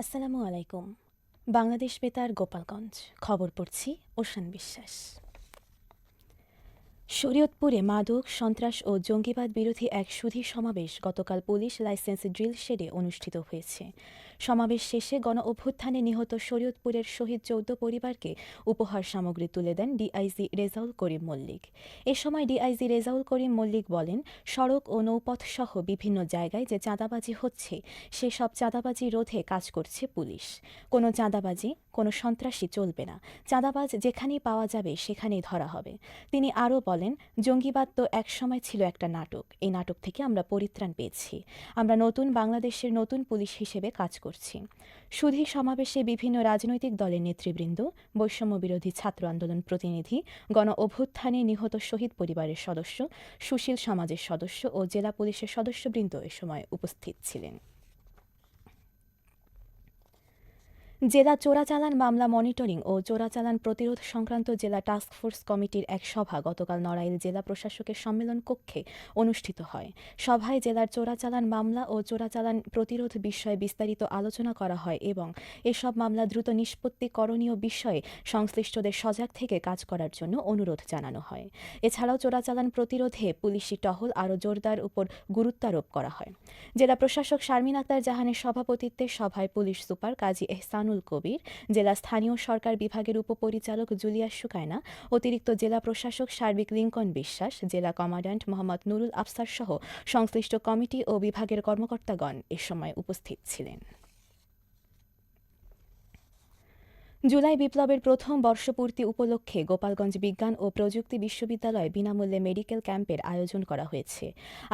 আসসালামু আলাইকুম। বাংলাদেশ বেতার গোপালগঞ্জ। খবর পড়ছি ওশান বিশ্বাস। শরীয়তপুরে মাদক, সন্ত্রাস ও জঙ্গিবাদ বিরোধী এক সুধী সমাবেশ গতকাল পুলিশ লাইসেন্স ড্রিল শেডে অনুষ্ঠিত হয়েছে। সমাবেশ শেষে গণ অভ্যুত্থানে নিহত শরীয়তপুরের শহীদ চৌদ্দ পরিবারকে উপহার সামগ্রী তুলে দেন ডিআইজি রেজাউল করিম মল্লিক। এ সময় ডিআইজি রেজাউল করিম মল্লিক বলেন, সড়ক ও নৌপথ সহ বিভিন্ন জায়গায় যে চাঁদাবাজি হচ্ছে সেসব চাঁদাবাজি রোধে কাজ করছে পুলিশ। কোনো চাঁদাবাজি, কোনো সন্ত্রাসী চলবে না। চাঁদাবাজ যেখানেই পাওয়া যাবে সেখানেই ধরা হবে। তিনি আরও বলেন, জঙ্গিবাদ তো একসময় ছিল একটা নাটক। এই নাটক থেকে আমরা পরিত্রাণ পেয়েছি। আমরা নতুন বাংলাদেশের নতুন পুলিশ হিসেবে কাজ করছি। সুধী সমাবেশে বিভিন্ন রাজনৈতিক দলের নেতৃবৃন্দ বৈষম্য বিরোধী ছাত্র আন্দোলন প্রতিনিধি, গণ অভ্যুত্থানে নিহত শহীদ পরিবারের সদস্য, সুশীল সমাজের সদস্য ও জেলা পুলিশের সদস্যবৃন্দ এ সময় উপস্থিত ছিলেন। জেলা চোরাচালান মামলা মনিটরিং ও চোরাচালান প্রতিরোধ সংক্রান্ত জেলা টাস্কফোর্স কমিটির এক সভা গতকাল নড়াইল জেলা প্রশাসকের সম্মেলন কক্ষে অনুষ্ঠিত হয়। সভায় জেলার চোরাচালান মামলা ও চোরাচালান প্রতিরোধ বিষয়ে বিস্তারিত আলোচনা করা হয় এবং এসব মামলা দ্রুত নিষ্পত্তি করণীয় বিষয়ে সংশ্লিষ্টদের সজাগ থেকে কাজ করার জন্য অনুরোধ জানানো হয়। এছাড়াও চোরাচালান প্রতিরোধে পুলিশি টহল আরও জোরদার উপর গুরুত্বারোপ করা হয়। জেলা প্রশাসক শারমিন আক্তার জাহানের সভাপতিত্বে সভায় পুলিশ সুপার কাজী এহসান ইমরানুল কবির, জেলা স্থানীয় সরকার বিভাগের উপপরিচালক জুলিয়া সুকায়না অতিরিক্ত জেলা প্রশাসক সার্বিক লিঙ্কন বিশ্বাস, জেলা কমান্ড্যান্ট মোহাম্মদ নুরুল আফসার সহ সংশ্লিষ্ট কমিটি ও বিভাগের কর্মকর্তাগণ এ সময় উপস্থিত ছিলেন। জুলাই বিপ্লবের প্রথম বর্ষপূর্তি উপলক্ষে গোপালগঞ্জ বিজ্ঞান ও প্রযুক্তি বিশ্ববিদ্যালয়ে বিনামূল্যে মেডিকেল ক্যাম্পের আয়োজন করা হয়েছে।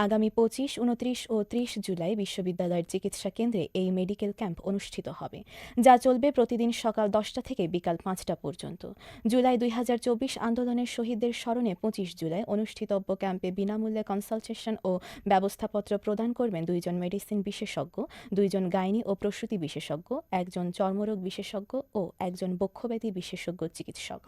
আগামী পঁচিশ, উনত্রিশ ও ত্রিশ জুলাই বিশ্ববিদ্যালয়ের চিকিৎসা কেন্দ্রে এই মেডিকেল ক্যাম্প অনুষ্ঠিত হবে, যা চলবে প্রতিদিন সকাল দশটা থেকে বিকাল পাঁচটা পর্যন্ত। জুলাই দুই হাজার চব্বিশ আন্দোলনের শহীদদের স্মরণে পঁচিশ জুলাই অনুষ্ঠিতব্য ক্যাম্পে বিনামূল্যে কনসালটেশন ও ব্যবস্থাপত্র প্রদান করবেন দুইজন মেডিসিন বিশেষজ্ঞ, দুইজন গাইনি ও প্রসূতি বিশেষজ্ঞ, একজন চর্মরোগ বিশেষজ্ঞ ও একজন একজন বক্ষব্যাধি বিশেষজ্ঞ চিকিৎসক।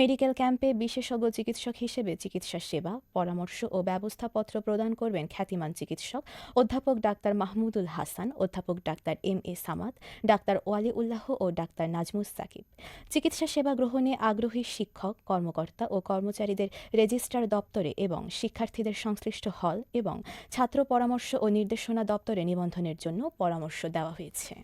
মেডিকেল ক্যাম্পে বিশেষজ্ঞ চিকিৎসক হিসেবে চিকিৎসা সেবা, পরামর্শ ও ব্যবস্থাপত্র প্রদান করবেন খ্যাতিমান চিকিৎসক অধ্যাপক ডাক্তার মাহমুদুল হাসান, অধ্যাপক ডাক্তার এম এ সামাদ, ডাক্তার ওয়ালি উল্লাহ ও ডাক্তার নাজমুস সাকিব। চিকিৎসা সেবা গ্রহণে আগ্রহী শিক্ষক, কর্মকর্তা ও কর্মচারীদের রেজিস্ট্রার দপ্তরে এবং শিক্ষার্থীদের সংশ্লিষ্ট হল এবং ছাত্র পরামর্শ ও নির্দেশনা দপ্তরে নিবন্ধনের জন্য পরামর্শ দেওয়া হয়েছে।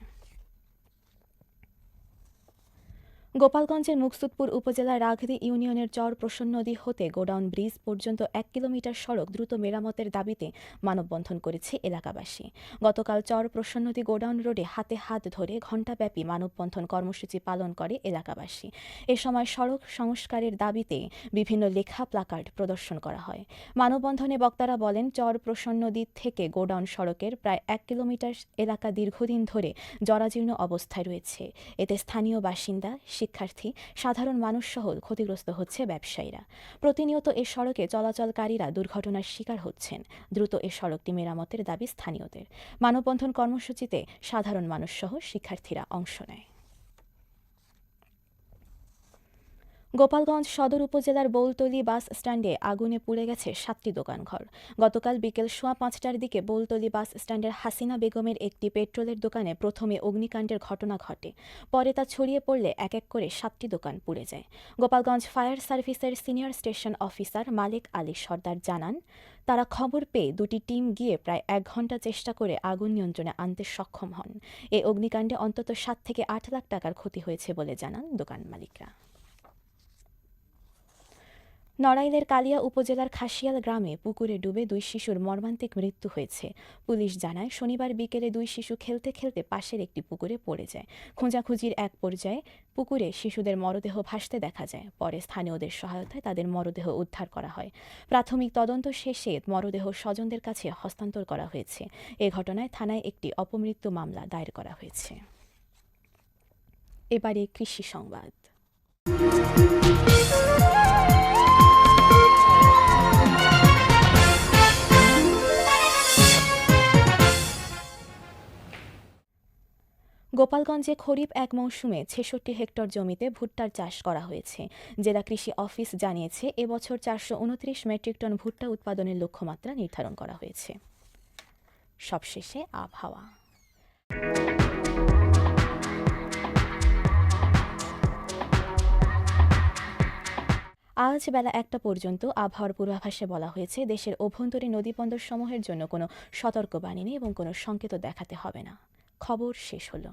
গোপালগঞ্জের মুকসুদপুর উপজেলার রাঘদি ইউনিয়নের চর প্রসন্ন নদী হতে গোডাউন ব্রিজ পর্যন্ত এক কিলোমিটার সড়ক দ্রুত মেরামতের দাবিতে মানববন্ধন করেছে এলাকাবাসী। গতকাল চর প্রসন্নদী গোডাউন রোডে হাতে হাত ধরে ঘণ্টাব্যাপী মানববন্ধন কর্মসূচি পালন করে এলাকাবাসী। এ সময় সড়ক সংস্কারের দাবিতে বিভিন্ন লেখা প্লাকার্ড প্রদর্শন করা হয়। মানববন্ধনে বক্তারা বলেন, চর প্রসন্নদী থেকে গোডাউন সড়কের প্রায় এক কিলোমিটার এলাকা দীর্ঘদিন ধরে জরাজীর্ণ অবস্থায় রয়েছে। এতে স্থানীয় বাসিন্দা শিক্ষার্থী, সাধারণ মানুষ সহ ক্ষতিগ্রস্ত হচ্ছে ব্যবসায়ীরা। প্রতিনিয়ত এ সড়কে চলাচলকারীরা দুর্ঘটনার শিকার হচ্ছেন। দ্রুত এ সড়কটি মেরামতের দাবি স্থানীয়দের। মানববন্ধন কর্মসূচিতে সাধারণ মানুষসহ শিক্ষার্থীরা অংশ নেয়। গোপালগঞ্জ সদর উপজেলার বৌলতলি বাস স্ট্যান্ডে আগুনে পুড়ে গেছে সাতটি দোকানঘর। গতকাল বিকেল সোয়া পাঁচটার দিকে বৌলতলি বাস স্ট্যান্ডের হাসিনা বেগমের একটি পেট্রোলের দোকানে প্রথমে অগ্নিকাণ্ডের ঘটনা ঘটে। পরে তা ছড়িয়ে পড়লে এক এক করে সাতটি দোকান পুড়ে যায়। গোপালগঞ্জ ফায়ার সার্ভিসের senior station officer Malik Ali Sardar জানান, তারা খবর পেয়ে দুটি টিম গিয়ে প্রায় এক ঘণ্টা চেষ্টা করে আগুন নিয়ন্ত্রণে আনতে সক্ষম হন। এই অগ্নিকাণ্ডে অন্তত সাত থেকে আট লাখ টাকার ক্ষতি হয়েছে বলে জানান দোকান মালিকরা। নড়াইলের কালিয়া উপজেলার খাসিয়াল গ্রামে পুকুরে ডুবে দুই শিশুর মর্মান্তিক মৃত্যু হয়েছে। পুলিশ জানায়, শনিবার বিকেলে দুই শিশু খেলতে খেলতে পাশের একটি পুকুরে পড়ে যায়। খোঁজাখুঁজির এক পর্যায়ে পুকুরে শিশুদের মরদেহ ভাসতে দেখা যায়। পরে স্থানীয়দের সহায়তায় তাদের মরদেহ উদ্ধার করা হয়। প্রাথমিক তদন্ত শেষে মরদেহ স্বজনদের কাছে হস্তান্তর করা হয়েছে। এ ঘটনায় থানায় একটি অপমৃত্যু মামলা দায়ের করা হয়েছে। এবারে কৃষি সংবাদ। গোপালগঞ্জে খরিফ এক মৌসুমে ছেষট্টি হেক্টর জমিতে ভুট্টার চাষ করা হয়েছে। জেলা কৃষি অফিস জানিয়েছে, এবছর চারশো উনত্রিশ মেট্রিক টন ভুট্টা উৎপাদনের লক্ষ্যমাত্রা নির্ধারণ করা হয়েছে। সবশেষে আবহাওয়া। আজ বেলা একটা পর্যন্ত আবহাওয়ার পূর্বাভাসে বলা হয়েছে, দেশের অভ্যন্তরীণ নদীবন্দর সমূহের জন্য কোনো সতর্কবাণী নেই এবং কোনো সংকেত দেখাতে হবে না। খবর শেষ হলো।